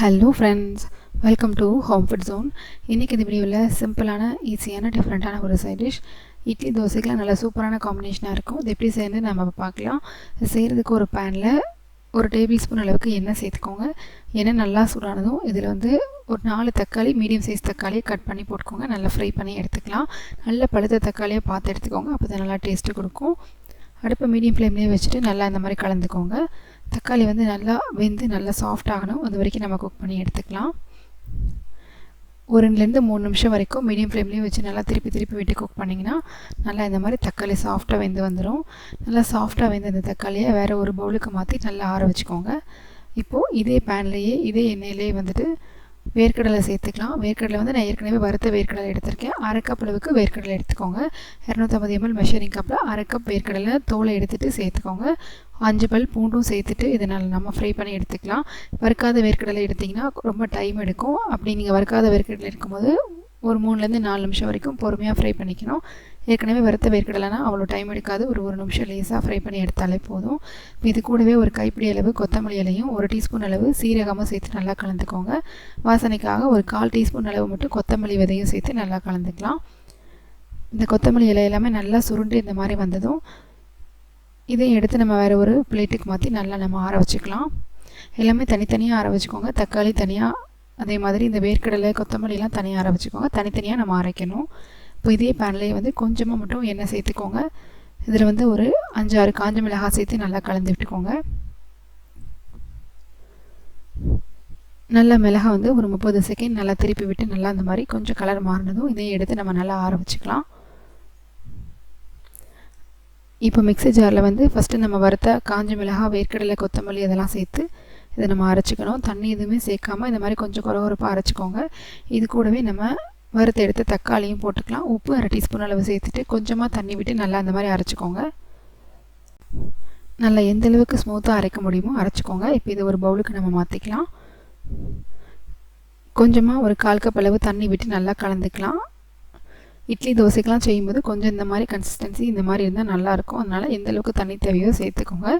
Hello friends welcome to home food zone இன்றைக்கி இந்த வீடியோவில் சிம்பிளான ஈஸியான டிஃப்ரெண்ட்டான ஒரு சைட் டிஷ் இட்லி தோசைக்கெலாம் நல்லா சூப்பரான காம்பினேஷனாக இருக்கும். இது எப்படி சேர்ந்து நம்ம பார்க்கலாம். செய்கிறதுக்கு ஒரு பேனில் ஒரு டேபிள் ஸ்பூன் அளவுக்கு எண்ணெய் சேர்த்துக்கோங்க. எண்ணெய் நல்லா சூடானதும் இதில் வந்து ஒரு நாலு தக்காளி மீடியம் சைஸ் தக்காளியை கட் பண்ணி போட்டுக்கோங்க. நல்லா ஃப்ரை பண்ணி எடுத்துக்கலாம். நல்ல பழுத்த தக்காளியை பார்த்து எடுத்துக்கோங்க. அப்போ தான் நல்லா டேஸ்ட்டு கொடுக்கும். அடுப்பை மீடியம் ஃப்ளேம்லேயே வச்சுட்டு நல்லா இந்த மாதிரி கலந்துக்கோங்க. தக்காளி வந்து நல்லா வெந்து நல்லா சாஃப்ட் ஆகணும். அது வரைக்கும் நம்ம குக் பண்ணி எடுத்துக்கலாம். ஒரு ரெண்டுலேருந்து மூணு நிமிஷம் வரைக்கும் மீடியம் ஃப்ளேம்லேயும் வச்சு நல்லா திருப்பி திருப்பி விட்டு குக் பண்ணிங்கன்னா நல்லா இந்த மாதிரி தக்காளி சாஃப்டாக வெந்து வந்துடும் நல்லா சாஃப்டாக வெந்த அந்த தக்காளியை வேறு ஒரு பவுலுக்கு மாற்றி நல்லா ஆற வச்சுக்கோங்க. இப்போது இதே பேன்லேயே இதே எண்ணெயிலே வந்துட்டு வேர்க்கடலை சேர்த்துக்கலாம். வேர்க்கடலை வந்து நான் ஏற்கனவே வறுத்த வேர்க்கடலை எடுத்திருக்கேன். அரை கப் அளவுக்கு வேர்க்கடலை எடுத்துக்கோங்க. இரநூத்தம்பது எம்எல் மெஷரிங் கப்பில் அரை கப் வேர்க்கடலை தோலை எடுத்துகிட்டு சேர்த்துக்கோங்க. அஞ்சு பல் பூண்டும் சேர்த்துட்டு இதை நல்லா நம்ம ஃப்ரை பண்ணி எடுத்துக்கலாம். வறுக்காத வேர்க்கடலை எடுத்திங்கன்னா ரொம்ப டைம் எடுக்கும். அப்படி நீங்கள் வறுக்காத வேர்க்கடலை எடுக்கும்போது ஒரு மூணுலேருந்து நாலு நிமிஷம் வரைக்கும் பொறுமையாக ஃப்ரை பண்ணிக்கணும். ஏற்கனவே வறுத்த வேர்க்கடலைனா அவ்வளோ டைம் எடுக்காது. ஒரு ஒரு நிமிஷம் லேஸாக ஃப்ரை பண்ணி எடுத்தாலே போதும். இது கூடவே ஒரு கைப்பிடி அளவு கொத்தமல்லி இலையும் ஒரு டீஸ்பூன் அளவு சீரகமாக சேர்த்து நல்லா கலந்துக்கோங்க. வாசனைக்காக ஒரு கால் டீஸ்பூன் அளவு மட்டும் கொத்தமல்லி விதையும் சேர்த்து நல்லா கலந்துக்கலாம். இந்த கொத்தமல்லி இலை எல்லாமே நல்லா சுருண்டு இந்த மாதிரி வந்ததும் இதையும் எடுத்து நம்ம வேறு ஒரு பிளேட்டுக்கு மாற்றி நல்லா நம்ம ஆற வச்சுக்கலாம். எல்லாமே தனித்தனியாக ஆற வச்சுக்கோங்க. தக்காளி தனியாக அதே மாதிரி இந்த வேர்க்கடலை கொத்தமல்லிலாம் தனியாக ஆற வச்சுக்கோங்க தனித்தனியாக நம்ம அரைக்கணும். இப்போ இதே பேன்லேயே வந்து கொஞ்சமாக மட்டும் எண்ணெய் சேர்த்துக்கோங்க. இதில் வந்து ஒரு அஞ்சாறு காஞ்ச மிளகாய் சேர்த்து நல்லா கலந்து விட்டுக்கோங்க. நல்லா மிளகாய் வந்து ஒரு முப்பது செகண்ட் நல்லா திருப்பி விட்டு நல்லா அந்த மாதிரி கொஞ்சம் கலர் மாறினதும் இதையும் எடுத்து நம்ம நல்லா ஆற வச்சுக்கலாம் இப்போ மிக்ஸி ஜாரில் வந்து ஃபஸ்ட்டு நம்ம வறுத்த காஞ்ச மிளகாய் வேர்க்கடலை கொத்தமல்லி இதெல்லாம் சேர்த்து இதை நம்ம அரைச்சிக்கணும். தண்ணி எதுவுமே சேர்க்காமல் இந்த மாதிரி கொஞ்சம் குறகுறப்பாக அரைச்சிக்கோங்க. இது கூடவே நம்ம வறுத்து எடுத்து தக்காளியும் போட்டுக்கலாம். உப்பு அரை டீஸ்பூன் அளவு சேர்த்துட்டு கொஞ்சமாக தண்ணி விட்டு நல்லா அந்த மாதிரி அரைச்சிக்கோங்க. நல்லா எந்த அளவுக்கு ஸ்மூத்தாக அரைக்க முடியுமோ அரைச்சிக்கோங்க. இப்போ இது ஒரு பவுலுக்கு நம்ம மாற்றிக்கலாம் கொஞ்சமாக ஒரு கால் கப் அளவு தண்ணி விட்டு நல்லா கலந்துக்கலாம். இட்லி தோசைக்கெலாம் செய்யும்போது கொஞ்சம் இந்த மாதிரி கன்சிஸ்டன்சி இந்த மாதிரி இருந்தால் நல்லாயிருக்கும் அதனால் எந்த அளவுக்கு தண்ணி தேவையோ சேர்த்துக்கோங்க.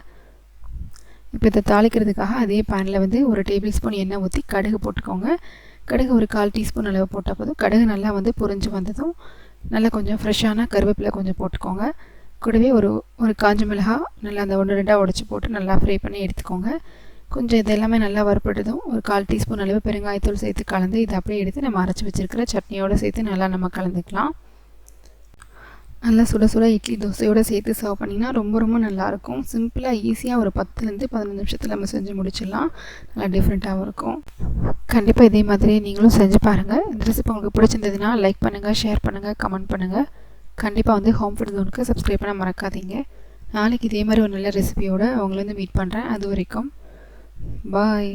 இப்போ இதை தாளிக்கிறதுக்காக அதே பேனில் வந்து ஒரு டேபிள் ஸ்பூன் எண்ணெய் ஊற்றி கடுகு போட்டுக்கோங்க. கடுகு ஒரு கால் டீஸ்பூன் அளவு போட்டால் போதும். கடுகு நல்லா வந்து பொரிஞ்சு வந்ததும் நல்லா கொஞ்சம் ஃப்ரெஷ்ஷான கருவேப்பிலை கொஞ்சம் போட்டுக்கோங்க. கூடவே ஒரு ஒரு காஞ்ச மிளகா நல்லா அந்த ஒன்று ரெண்டாக உடச்சி போட்டு நல்லா ஃப்ரை பண்ணி எடுத்துக்கோங்க. கொஞ்சம் இது எல்லாமே நல்லா வறுப்பட்டதும் ஒரு கால் டீஸ்பூன் அளவு பெருங்காயத்தூள் சேர்த்து கலந்து இதை அப்படியே எடுத்து நம்ம அரைச்சி வச்சுருக்கிற சட்னியோடு சேர்த்து நல்லா நம்ம கலந்துக்கலாம். நல்லா சுட சுட இட்லி தோசையோடு சேர்த்து சர்வ் பண்ணிங்கன்னா ரொம்ப ரொம்ப நல்லாயிருக்கும். சிம்பிளாக ஈஸியாக ஒரு பத்துலேருந்து பதினஞ்சு நிமிஷத்தில் நம்ம செஞ்சு முடிச்சிடலாம். நல்லா டிஃப்ரெண்ட்டாகவும் இருக்கும். கண்டிப்பாக இதே மாதிரி நீங்களும் செஞ்சு பாருங்கள் இந்த ரெசிபி உங்களுக்கு பிடிச்சிருந்ததுன்னா லைக் பண்ணுங்கள் ஷேர் பண்ணுங்கள் கமெண்ட் பண்ணுங்கள் கண்டிப்பாக வந்து ஹோம் ஃபுட் ஜோனுக்கு சப்ஸ்கிரைப் பண்ண மறக்காதீங்க. நாளைக்கு இதே மாதிரி ஒரு நல்ல ரெசிபியோடு அவங்கள வந்து மீட் பண்ணுறேன் அது வரைக்கும் பாய்